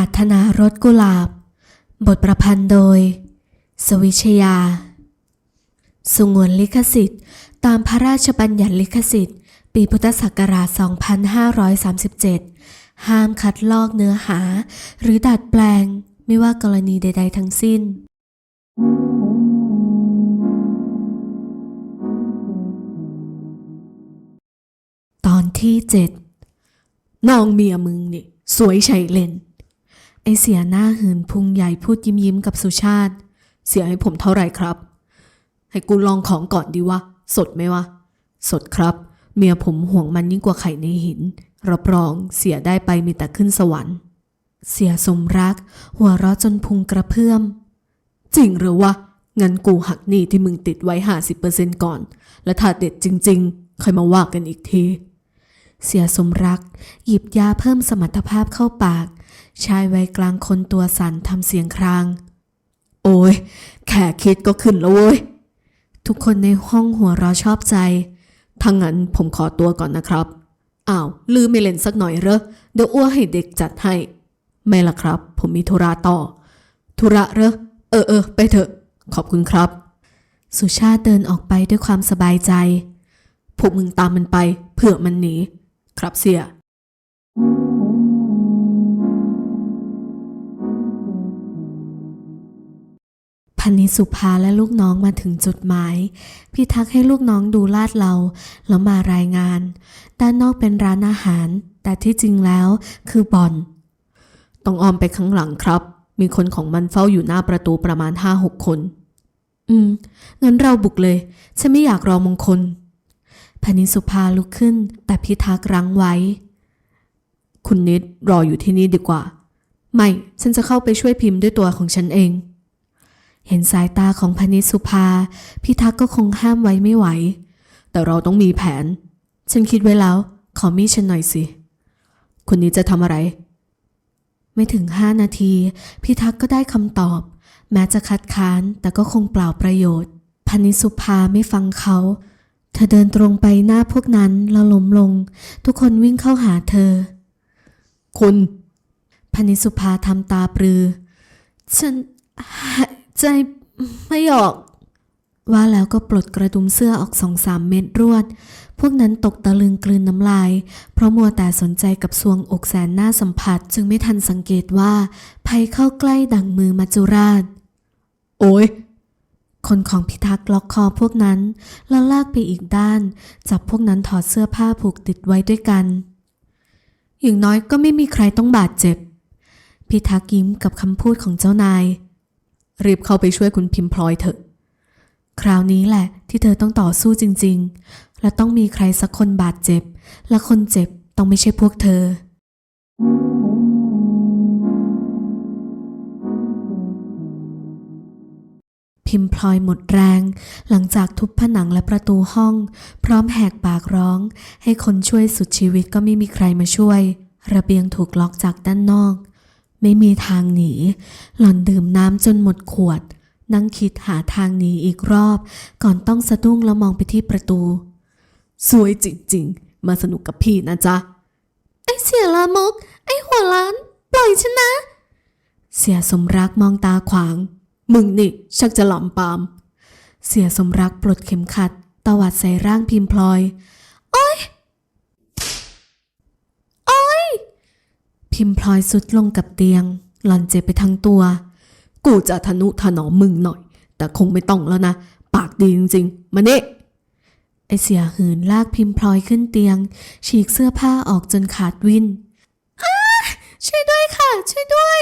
ารถนารถกุหลาบบทประพันธ์โดย สวิชยา สงวนลิขสิทธิ์ ตามพระราชบัญญัติลิขสิทธิ์ ปีพุทธศักราช 2537 ห้ามคัดลอกเนื้อหา หรือดัดแปลงไม่ว่ากรณีใด ๆ ทั้งสิ้น ตอนที่เจ็ดน้องเมียมึงนี่ สวยใช่เล่น อเสียหน้าหืนพุงใหญ่พูดยิ้มยิ้มๆกับสุชาติ เสียให้ผมเท่าไหร่ครับ ให้กูลองของก่อนดีวะ สดไหมวะ สดครับ เมียผมห่วงมันยิ่งกว่าไข่ในหิน รับรองเสียได้ไปมีแต่ขึ้นสวรรค์ เสียสมรัก หัวเราะจนพุงกระเพื่อม จริงหรือวะ งั้นกูหักหนี้ที่มึงติดไว้ห้าสิบเปอร์เซ็นก่อน และถ้าเด็ดจริง ๆ ค่อยมาว่ากันอีกทีเสียสมรัก หยิบยาเพิ่มสมรรถภาพเข้าปาก ชายวัยกลางคนตัวสั่นทำเสียงคราง โอ้ย แค่คิดก็ขึ้นแล้วเว้ย ทุกคนในห้องหัวเราชอบใจถ้างั้นผมขอตัวก่อนนะครับ อ้าว ลืมไม่เล่นสักหน่อยเหรอ เดี๋ยวอ้วให้เด็กจัดให้ ไม่ละครับ ผมมีธุระต่อ ธุระเหรอ เออเออไปเถอะ ขอบคุณครับ สุชาติเดินออกไปด้วยความสบายใจ พวกมึงตามมันไป เผื่อมันหนี ครับเสีย นนิสุภาและลูกน้องมาถึงจุดหมาย พี่ทักให้ลูกน้องดูลาดเราแล้วมารายงาน ด้านนอกเป็นร้านอาหาร แต่ที่จริงแล้วคือบ่อน ต้องออมไปข้างหลังครับ มีคนของมันเฝ้าอยู่หน้าประตูประมาณห้าหกคน อืม งั้นเราบุกเลย ฉันไม่อยากรอมงคลพนิสุภาลุกขึ้น แต่พิทักษ์รั้งไว้ คุณนิดรออยู่ที่นี่ดีกว่า ไม่ ฉันจะเข้าไปช่วยพิมพ์ด้วยตัวของฉันเอง เห็นสายตาของพนิสุภาพิทักษ์ก็คงห้ามไว้ไม่ไหว แต่เราต้องมีแผน ฉันคิดไว้แล้ว ขอมีดฉันหน่อยสิคุณนิดจะทำอะไร ไม่ถึงห้านาทีพิทักษ์ก็ได้คำตอบ แม้จะคัดค้านแต่ก็คงเปล่าประโยชน์พนิสุภาไม่ฟังเขา เธอเดินตรงไปหน้าพวกนั้นแล้วล้มลง ทุกคนวิ่งเข้าหาเธอ คุณพนิสุภาทำตาปรือ ฉันหาย ใจไม่ออก ว่าแล้วก็ปลดกระดุมเสื้อออกสองสามเม็ดรวด พวกนั้นตกตะลึงกลืนน้ำลาย เพราะมัวแต่สนใจกับซวงอกแสนน่าสัมผัสจึงไม่ทันสังเกตว่าภัยเข้าใกล้ดังมือมัจจุราช โอ้ยคนของพิทักษ์ล็อกคอพวกนั้น แล้วลากไปอีกด้าน จับพวกนั้นถอดเสื้อผ้าผูกติดไว้ด้วยกัน อย่างน้อยก็ไม่มีใครต้องบาดเจ็บ พิทักษ์ยิ้มกับคำพูดของเจ้านาย รีบเข้าไปช่วยคุณพิมพลอยเถอะ คราวนี้แหละที่เธอต้องต่อสู้จริง ๆ และต้องมีใครสักคนบาดเจ็บ และคนเจ็บต้องไม่ใช่พวกเธอ พิมพลอยหมดแรง หลังจากทุบผนังและประตูห้อง พร้อมแหกปากร้อง ให้คนช่วยสุดชีวิตก็ไม่มีใครมาช่วย ระเบียงถูกล็อกจากด้านนอก ไม่มีทางหนี หล่อนดื่มน้ำจนหมดขวด นั่งคิดหาทางหนีอีกรอบ ก่อนต้องสะดุ้งแล้วมองไปที่ประตู สวยจริงๆ มาสนุกกับพี่นะจ๊ะ ไอเสียลามก ไอหัวล้าน ปล่อยฉันนะ เสียสมรักมองตาขวาง มึงนี่ชักจะหลำปาม เสียสมรักปลดเข็มขัด ตวัดใส่ร่างพิมพลอย โอ๊ย โอ๊ย พิมพลอยสุดลงกับเตียง หล่อนเจ็บไปทั้งตัว กูจะทนุถนอมมึงหน่อย แต่คงไม่ต้องแล้วนะ ปากดีจริงๆ มาเน่ไอเสียหืนลากพิมพลอยขึ้นเตียง ฉีกเสื้อผ้าออกจนขาดวินช่วยด้วยค่ะ ช่วยด้วย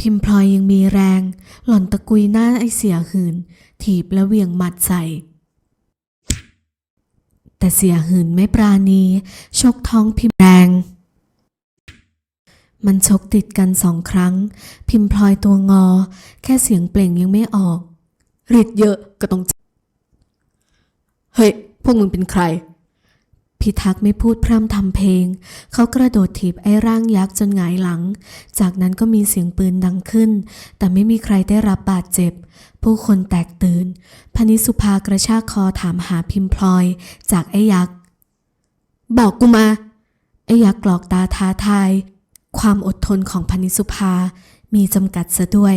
พิมพลอยยังมีแรง หล่อนตะกุยหน้าไอเสียหืน ถีบและเหวี่ยงหมัดใส่ แต่เสียหืนไม่ปราณี ชกท้องพิมพ์แรง มันชกติดกันสองครั้ง พิมพลอยตัวงอ แค่เสียงเปล่งยังไม่ออกริดเยอะก็ต้องเฮ้ย พวกมึงเป็นใคร พิทักษ์ไม่พูดพร่ำทำเพลง เขากระโดดถีบไอ้ร่างยักษ์จนหงายหลัง จากนั้นก็มีเสียงปืนดังขึ้น แต่ไม่มีใครได้รับบาดเจ็บ ผู้คนแตกตื่น พนิสุภากระชากคอถามหาพิมพลอย จากไอ้ยักษ์ บอกกูมา ไอ้ยักษ์กรอกตาท้าทาย ความอดทนของพนิสุภา มีจำกัดซะด้วย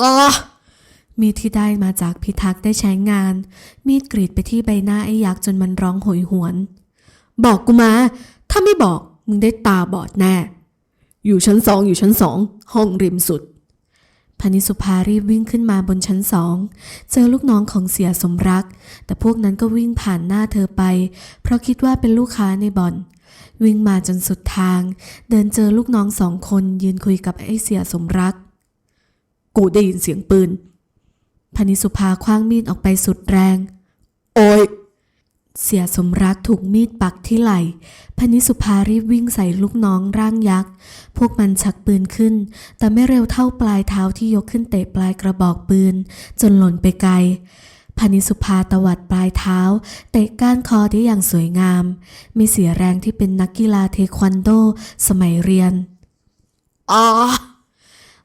อ๋อมีดที่ได้มาจากพิทักษ์ได้ใช้งาน มีดกรีดไปที่ใบหน้าไอ้ยักษ์จนมันร้องโหยหวน บอกกูมา ถ้าไม่บอกมึงได้ตาบอดแน่ อยู่ชั้นสองอยู่ชั้นสอง ห้องริมสุดพนิสุภารีบวิ่งขึ้นมาบนชั้นสอง เจอลูกน้องของเสียสมรัก แต่พวกนั้นก็วิ่งผ่านหน้าเธอไป เพราะคิดว่าเป็นลูกค้าในบ่อน วิ่งมาจนสุดทาง เดินเจอลูกน้องสองคนยืนคุยกับไอ้เสียสมรัก กูได้ยินเสียงปืน พนิสุภาคว้างมีดออกไปสุดแรง โอ้ยเสียสมรักถูกมีดปักที่ไหล่ พนิสุภารีบวิ่งใส่ลูกน้องร่างยักษ์ พวกมันชักปืนขึ้น แต่ไม่เร็วเท่าปลายเท้าที่ยกขึ้นเตะปลายกระบอกปืน จนหล่นไปไกล พนิสุภาตวัดปลายเท้า เตะก้านคอได้อย่างสวยงามไม่เสียแรงที่เป็นนักกีฬาเทควันโด สมัยเรียนอ๋อ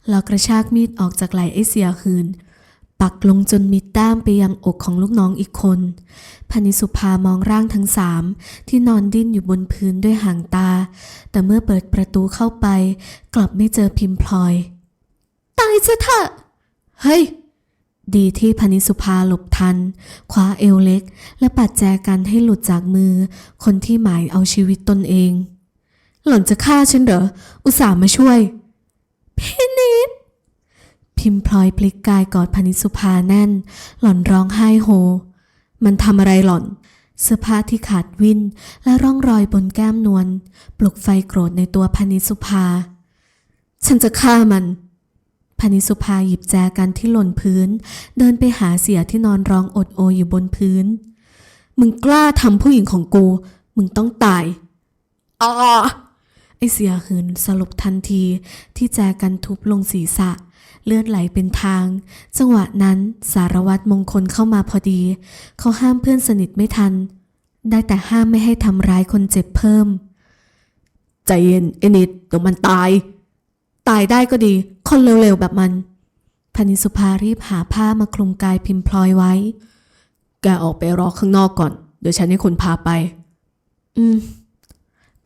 แล้วกระชากมีดออกจากไหล่ไอ้เสียหืน ปักลงจนมิดด้ามไปยังอกของลูกน้องอีกคน พนิสุภามองร่างทั้งสามที่นอนดิ้นอยู่บนพื้นด้วยหางตา แต่เมื่อเปิดประตูเข้าไป กลับไม่เจอพิมพลอย ตายซะเถอะ เฮ้ย ดีที่พนิสุภาหลบทัน คว้าเอวเล็ก และปัดแจกันให้หลุดจากมือ คนที่หมายเอาชีวิตตนเอง หล่อนจะฆ่าฉันเหรอ อุตส่าห์มาช่วย พี่นิด พิมพลอยพลิกกายกอดพนิสุภาแน่น หล่อนร้องไห้โฮ มันทำอะไรหล่อน เสื้อผ้าที่ขาดวินและร่องรอยบนแก้มนวลปลุกไฟโกรธในตัวพนิสุภา ฉันจะฆ่ามัน พนิสุภาหยิบแจกันที่หล่นพื้น เดินไปหาเสียที่นอนร้องอดโออยู่บนพื้น มึงกล้าทำผู้หญิงของกู มึงต้องตายอ๋อไอเสียหืนสลบทันทีที่แจกันทุบลงศีรษะ เลือดไหลเป็นทาง จังหวะนั้นสารวัตรมงคลเข้ามาพอดี เขาห้ามเพื่อนสนิทไม่ทัน ได้แต่ห้ามไม่ให้ทำร้ายคนเจ็บเพิ่ม ใจเย็นไอ้นิดเดี๋ยวมันตาย ตายได้ก็ดี คนเร็วๆแบบมันพนิสุภารีบหาผ้ามาคลุมกายพิมพลอยไว้ แกออกไปรอข้างนอกก่อน เดี๋ยวฉันให้คนพาไป อืม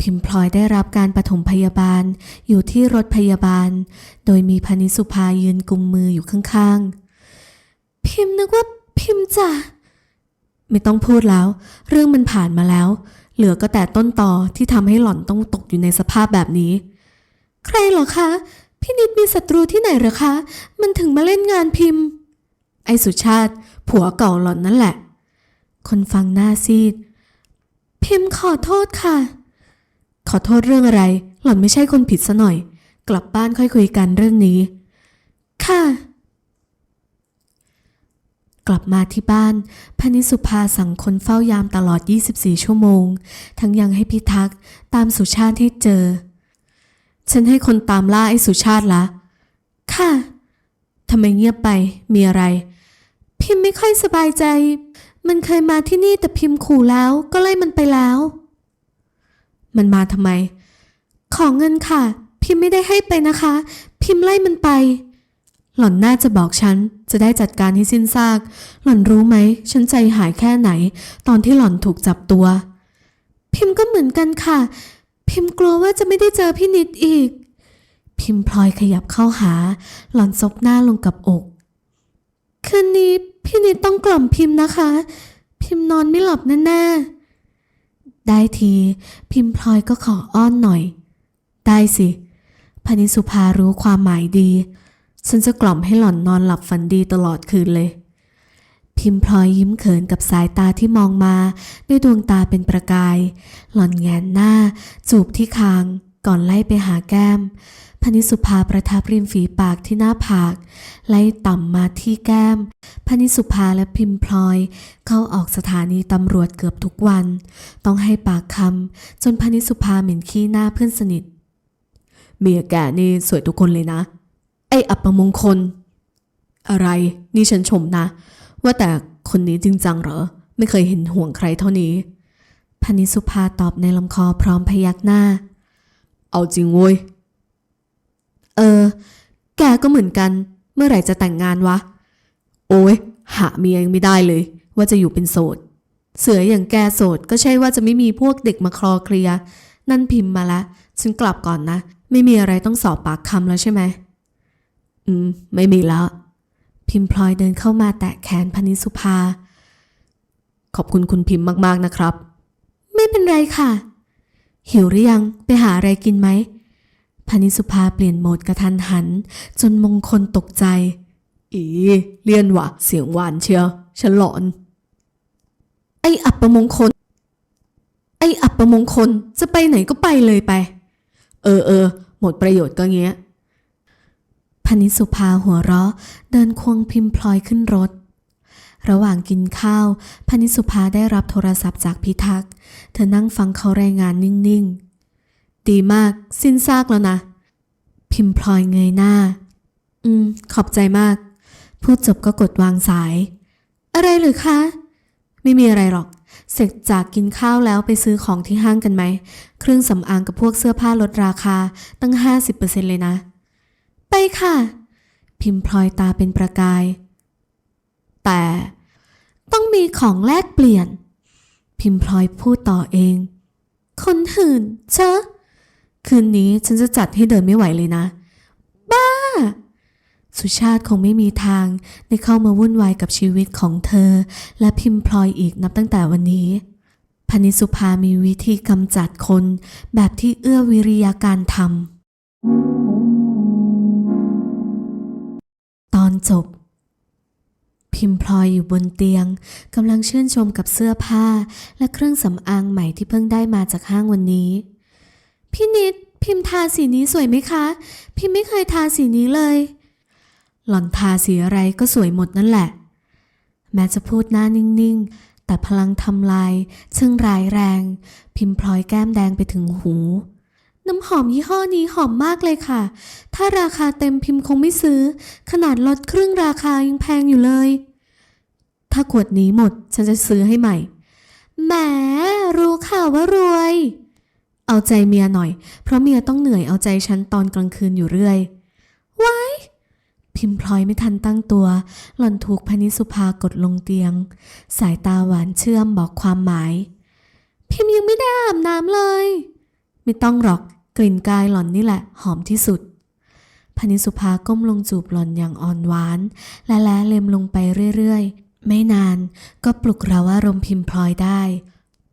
พิมพลอยได้รับการปฐมพยาบาลอยู่ที่รถพยาบาล โดยมีพนิสุภายืนกุมมืออยู่ข้างๆ พิมนึกว่าพิมจ้ะไม่ต้องพูดแล้ว เรื่องมันผ่านมาแล้ว เหลือก็แต่ต้นต่อที่ทำให้หล่อนต้องตกอยู่ในสภาพแบบนี้ ใครเหรอคะ พี่นิดมีศัตรูที่ไหนเหรอคะ มันถึงมาเล่นงานพิมพ์ ไอสุชาติ ผัวเก่าหล่อนนั่นแหละ คนฟังหน้าซีด พิมพ์ขอโทษค่ะ ขอโทษเรื่องอะไร หล่อนไม่ใช่คนผิดซะหน่อย กลับบ้านค่อยคุยกันเรื่องนี้ ค่ะ กลับมาที่บ้านพนิสุภาสั่งคนเฝ้ายามตลอด 24 ชั่วโมง ทั้งยังให้พิทักษ์ตามสุชาติให้เจอ ฉันให้คนตามล่าไอ้สุชาติละ ค่ะ ทำไมเงียบไป มีอะไร พิมพ์ไม่ค่อยสบายใจ มันเคยมาที่นี่แต่พิมพ์ขู่แล้วก็ไล่มันไปแล้ว มันมาทำไม ขอเงินค่ะ พิมพ์ไม่ได้ให้ไปนะคะ พิมพ์ไล่มันไป หล่อนน่าจะบอกฉัน จะได้จัดการให้สิ้นซาก หล่อนรู้ไหม ฉันใจหายแค่ไหน ตอนที่หล่อนถูกจับตัว พิมพ์ก็เหมือนกันค่ะ พิมพ์กลัวว่าจะไม่ได้เจอพี่นิดอีก พิมพ์พลอยขยับเข้าหา หล่อนซบหน้าลงกับอก คืนนี้พี่นิดต้องกล่อมพิมพ์นะคะ พิมพ์นอนไม่หลับแน่ๆ ได้ที พิมพ์พลอยก็ขออ้อนหน่อย ได้สิพนิสุภารู้ความหมายดี ฉันจะกล่อมให้หล่อนนอนหลับฝันดีตลอดคืนเลย พิมพลอยยิ้มเขินกับสายตาที่มองมาด้วยดวงตาเป็นประกาย หล่อนแงนหน้า จูบที่คาง ก่อนไล่ไปหาแก้ม พนิสุภาประทับริมฝีปากที่หน้าผาก ไล่ต่ำมาที่แก้ม พนิสุภาและพิมพลอย เข้าออกสถานีตำรวจเกือบทุกวัน ต้องให้ปากคำจนพนิสุภาเหม็นขี้หน้าเพื่อนสนิท เมียแกนี่สวยทุกคนเลยนะ ไออัปมงคล อะไร นี่ฉันชมนะ ว่าแต่คนนี้จริงจังเหรอ ไม่เคยเห็นห่วงใครเท่านี้พนิสุภาตอบในลำคอพร้อมพยักหน้า เอาจริงเว้ย เออ แกก็เหมือนกัน เมื่อไหร่จะแต่งงานวะ โอ้ย หาเมียยังไม่ได้เลย ว่าจะอยู่เป็นโสด เสืออย่างแกโสดก็ใช่ว่าจะไม่มีพวกเด็กมาคลอเคลีย นั่นพิมพ์มาละ ฉันกลับก่อนนะ ไม่มีอะไรต้องสอบปากคำแล้วใช่ไหม อืม ไม่มีแล้ว พิมพลอยเดินเข้ามาแตะแขนพนิสุภา ขอบคุณคุณพิมพ์มากๆนะครับ ไม่เป็นไรค่ะ หิวหรือยังไปหาอะไรกินไหมพนิสุภาเปลี่ยนโหมดกระทันหัน จนมงคลตกใจ อีเลี่ยนวะเสียงหวานเชียวฉันหลอน ไออับประมงคล ไออับประมงคลจะไปไหนก็ไปเลยไป เออเออหมดประโยชน์ก็เงี้ย พนิสุภาหัวเราะ เดินควงพิมพลอยขึ้นรถ ระหว่างกินข้าว พนิสุภาได้รับโทรศัพท์จากพิทักษ์ เธอนั่งฟังเขารายงานนิ่งๆ ดีมาก สิ้นซากแล้วนะ พิมพลอยเงยหน้า อืม ขอบใจมาก พูดจบก็กดวางสาย อะไรหรือคะ ไม่มีอะไรหรอก เสร็จจากกินข้าวแล้วไปซื้อของที่ห้างกันไหม เครื่องสำอางกับพวกเสื้อผ้าลดราคาตั้ง 50%เลยนะ ไปค่ะ พิมพลอยตาเป็นประกาย แต่ต้องมีของแลกเปลี่ยน พิมพลอยพูดต่อเอง คนหื่นเชอะคืนนี้ฉันจะจัดให้เดินไม่ไหวเลยนะ บ้า สุชาติคงไม่มีทางได้เข้ามาวุ่นวายกับชีวิตของเธอ และพิมพลอยอีกนับตั้งแต่วันนี้พนิสุภามีวิธีกำจัดคนแบบที่เอื้อวิริยาการทำ อนจบ พิมพลอยอยู่บนเตียงกำลังชื่นชมกับเสื้อผ้า และเครื่องสำอางใหม่ที่เพิ่งได้มาจากห้างวันนี้ พี่นิด พิมพ์ทาสีนี้สวยไหมคะ พิมไม่เคยทาสีนี้เลย หล่อนทาสีอะไรก็สวยหมดนั่นแหละ แม้จะพูดหน้านิ่งๆ แต่พลังทำลายช่งร้ายแรง พิมพ์พลอยแก้มแดงไปถึงหู น้ำหอมยี่ห้อนี้หอมมากเลยค่ะ ถ้าราคาเต็มพิมพ์คงไม่ซื้อ ขนาดลดครึ่งราคายังแพงอยู่เลย ถ้าขวดนี้หมดฉันจะซื้อให้ใหม่ แหม รู้ค่ะว่ารวย เอาใจเมียหน่อย เพราะเมียต้องเหนื่อยเอาใจฉันตอนกลางคืนอยู่เรื่อยว้ายพิมพลอยไม่ทันตั้งตัว หล่อนถูกพนิสุภากดลงเตียง สายตาหวานเชื่อมบอกความหมาย พิมยังไม่ได้อาบน้ำเลยไม่ต้องหรอก กลิ่นกายหล่อนนี่แหละหอมที่สุดพนิสุภาก้มลงจูบหล่อนอย่างอ่อนหวาน และแล้เล็มลงไปเรื่อยๆ ไม่นานก็ปลุกเราอารมณ์พิมพลอยได้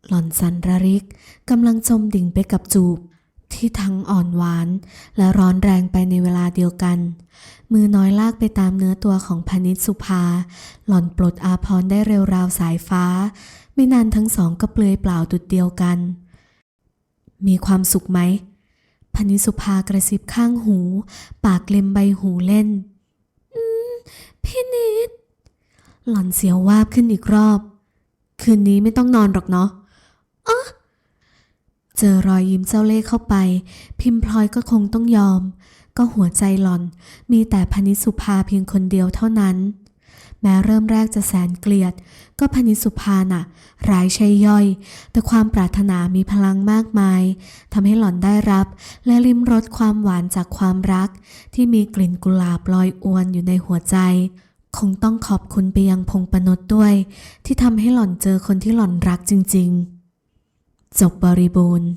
หล่อนสันระริกกำลังจมดิ่งไปกับจูบ ที่ทั้งอ่อนหวาน และร้อนแรงไปในเวลาเดียวกัน มือน้อยลากไปตามเนื้อตัวของพนิษสุภา หล่อนปลดอาพรได้เร็วราวสายฟ้า ไม่นานทั้งสองก็เปลือยเปล่าดุดเดียวกัน มีความสุขไหม พนิสุภากระซิบข้างหู ปากเล็มใบหูเล่น อืม พี่นิด หล่อนเสียววาบขึ้นอีกรอบ คืนนี้ไม่ต้องนอนหรอกเนาะอ๋อเจอรอยยิ้มเจ้าเล่ห์เข้าไป พิมพลอยก็คงต้องยอม ก็หัวใจหล่อน มีแต่พนิสุภาเพียงคนเดียวเท่านั้น แม้เริ่มแรกจะแสนเกลียด ก็พนิสุภาน่ะร้ายใช่ย่อย แต่ความปรารถนามีพลังมากมายทำให้หล่อนได้รับ และลิ้มรสความหวานจากความรัก ที่มีกลิ่นกุหลาบลอยอวนอยู่ในหัวใจ คงต้องขอบคุณไปยังพงปนดด้วย ที่ทำให้หล่อนเจอคนที่หล่อนรักจริง ๆ จบบริบูรณ์